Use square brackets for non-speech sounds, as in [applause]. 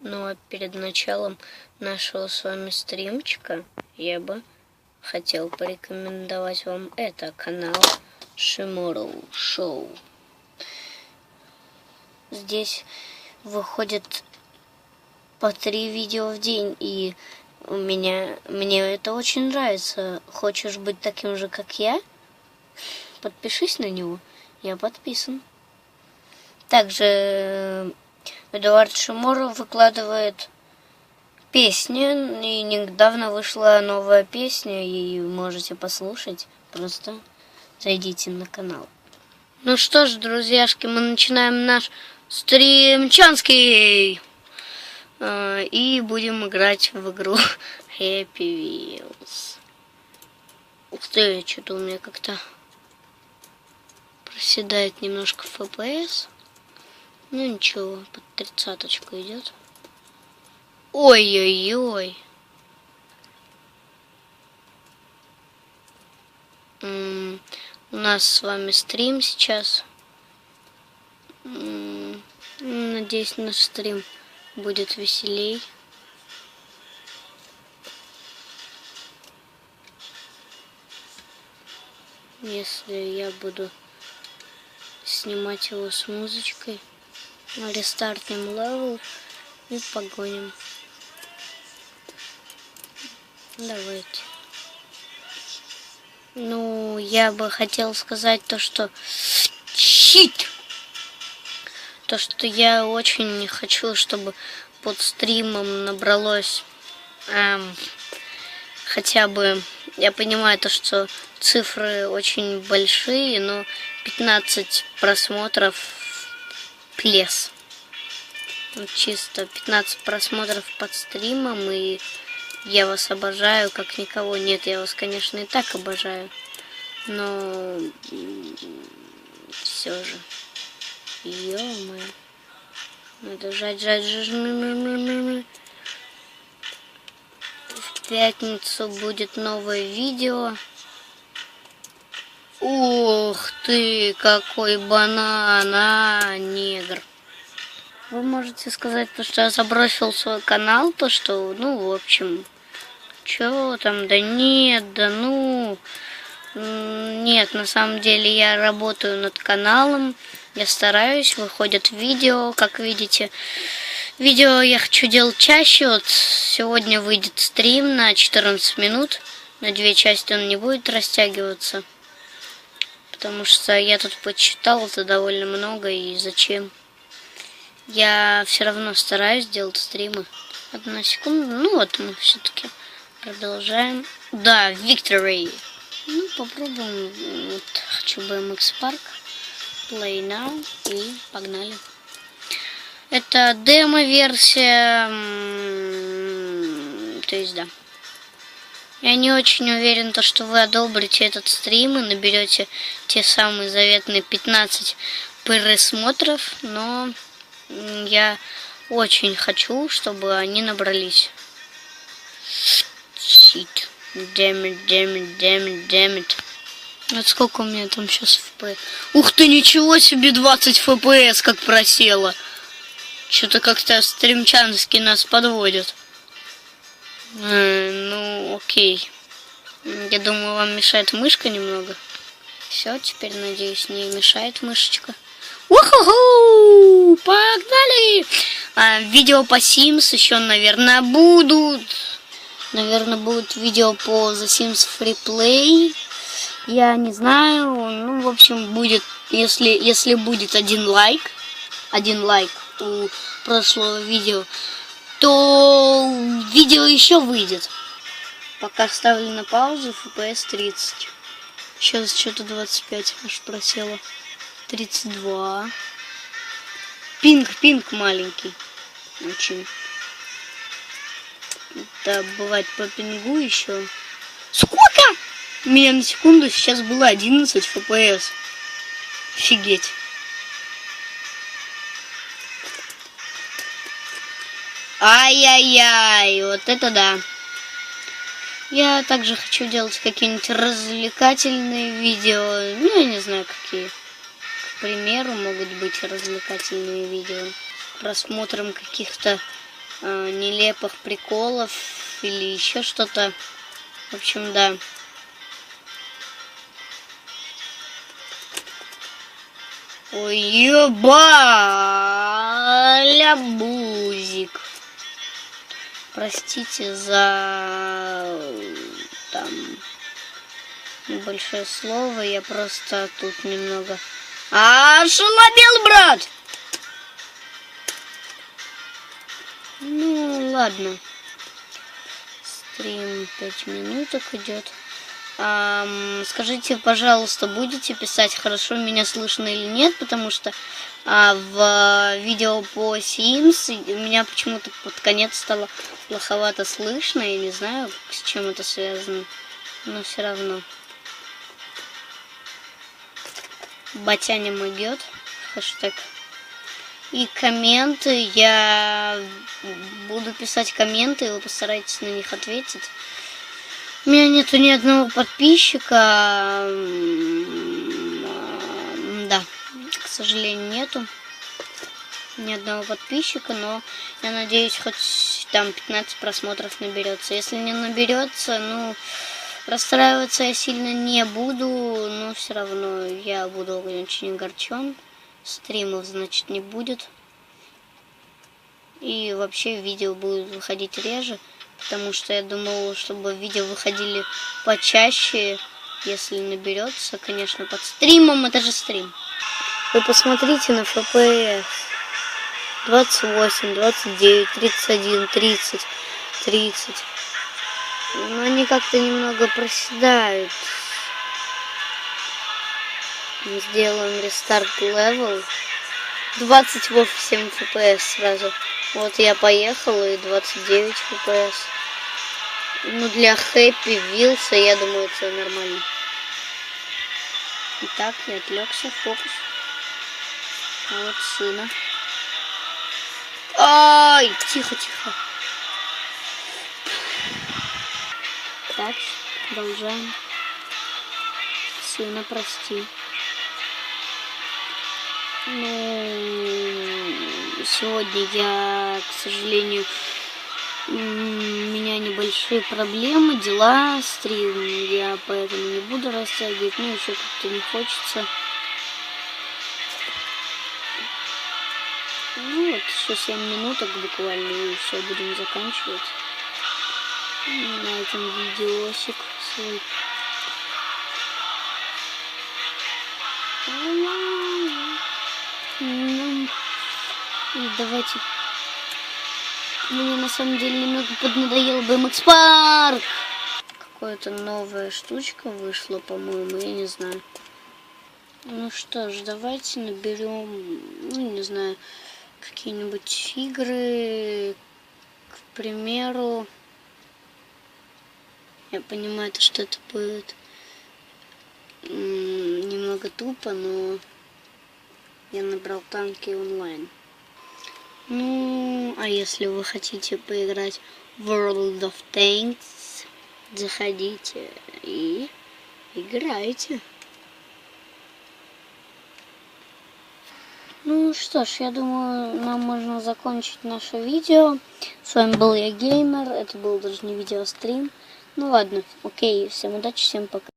Ну а перед началом нашего с вами стримчика я бы хотел порекомендовать вам это канал Шиморо Шоу. Здесь выходит по три видео в день, и у меня мне это очень нравится. Хочешь быть таким же, как я? Подпишись на него. Я подписан. Также Эдуард Шиморов выкладывает песни, и недавно вышла новая песня, и можете послушать. Просто зайдите на канал. Ну что ж, друзьяшки, мы начинаем наш стримчанский. Э, и будем играть в игру [laughs] Happy Wheels. Ух ты, что-то у меня как-то проседает немножко FPS. Ну ничего, под тридцаточку идет. Ой-ой-ой. У нас с вами стрим сейчас. Надеюсь, наш стрим будет веселей. Если я буду снимать его с музычкой. Рестартнем левел и погоним. Давайте. Ну, я бы хотел сказать то, что... Щит! То, что я очень не хочу, чтобы под стримом набралось эм, хотя бы... Я понимаю то, что цифры очень большие, но 15 просмотров плес. Вот чисто 15 просмотров под стримом, и я вас обожаю, как никого. Нет, я вас, конечно, и так обожаю. Но все же. Ё-моё. Надо жать, жать, жать. В пятницу будет новое видео. Ух ты, какой банан, а, негр. Вы можете сказать, то, что я забросил свой канал, то, что, ну, в общем, что там, да нет, да ну... Нет, на самом деле я работаю над каналом, я стараюсь, выходят видео, как видите. Видео я хочу делать чаще, вот сегодня выйдет стрим на 14 минут, на две части он не будет растягиваться потому что я тут почитал это довольно много, и зачем? Я все равно стараюсь делать стримы. Одна секунда. Ну вот мы все-таки продолжаем. Да, Victory. Ну, попробуем. Вот, хочу BMX Park. Play now. И погнали. Это демо-версия. То есть, да. Я не очень уверен, то, что вы одобрите этот стрим и наберете те самые заветные 15 просмотров, но я очень хочу, чтобы они набрались. Shit. Damn it, damn it, damn it, damn it. Вот сколько у меня там сейчас FPS. Ух ты, ничего себе, 20 FPS как просело. Что-то как-то стримчанский нас подводят. Э, ну, окей. Я думаю, вам мешает мышка немного. Все, теперь, надеюсь, не мешает мышечка. Уху! Погнали! А, видео по Sims еще, наверное, будут. Наверное, будут видео по The Sims Free Play. Я не знаю. Ну, в общем, будет, если, если будет один лайк, один лайк у прошлого видео, то видео еще выйдет. Пока ставлю на паузу, FPS 30. Сейчас что-то 25 аж просело. 32. Пинг, пинг маленький. Очень. Да, бывает по пингу еще. Сколько? У меня на секунду сейчас было 11 FPS. Офигеть. Ай-яй-яй, вот это да. Я также хочу делать какие-нибудь развлекательные видео. Ну, я не знаю, какие. К примеру, могут быть развлекательные видео. Просмотром каких-то э, нелепых приколов или еще что-то. В общем, да. Ой, ебаля бузик. Простите за там небольшое слово, я просто тут немного... А, шалобел, брат! Ну, ладно. Стрим 5 минуток идет. Ам, скажите, пожалуйста, будете писать, хорошо меня слышно или нет, потому что а, в видео по Sims меня почему-то под конец стало плоховато слышно, я не знаю, с чем это связано, но все равно. Батяня могет, хэштег. И комменты, я буду писать комменты, вы постарайтесь на них ответить. У меня нету ни одного подписчика. М, Да, к сожалению, нету ни одного подписчика, но я надеюсь, хоть там 15 просмотров наберется. Если не наберется, ну, расстраиваться я сильно не буду, но все равно я буду очень огорчен. Стримов, значит, не будет. И вообще видео будет выходить реже, потому что я думал, чтобы видео выходили почаще, если наберется, конечно, под стримом, это же стрим. Вы посмотрите на FPS. 28, 29, 31, 30, 30. Но они как-то немного проседают. Сделаем рестарт левел. 28 FPS сразу. Вот я поехал и 29 FPS. Ну, для хэппи вилса, я думаю, это нормально. Итак, я отвлекся, фокус. А вот сына. Ай, тихо, тихо. Так, продолжаем. Сына, прости. Сегодня я, к сожалению, у меня небольшие проблемы, дела, стрим, я поэтому не буду растягивать, ну, еще как-то не хочется. Ну, вот, еще 7 минуток буквально, и все, будем заканчивать на этом видеосик свой. Давайте. Мне на самом деле немного поднадоел BMX Park. Какая-то новая штучка вышла, по-моему, я не знаю. Ну что ж, давайте наберем, ну не знаю, какие-нибудь игры, к примеру. Я понимаю, то, что это будет немного тупо, но я набрал танки онлайн. Ну, а если вы хотите поиграть в World of Tanks, заходите и играйте. Ну что ж, я думаю, нам можно закончить наше видео. С вами был я, Геймер. Это был даже не видеострим. Ну ладно, окей, всем удачи, всем пока.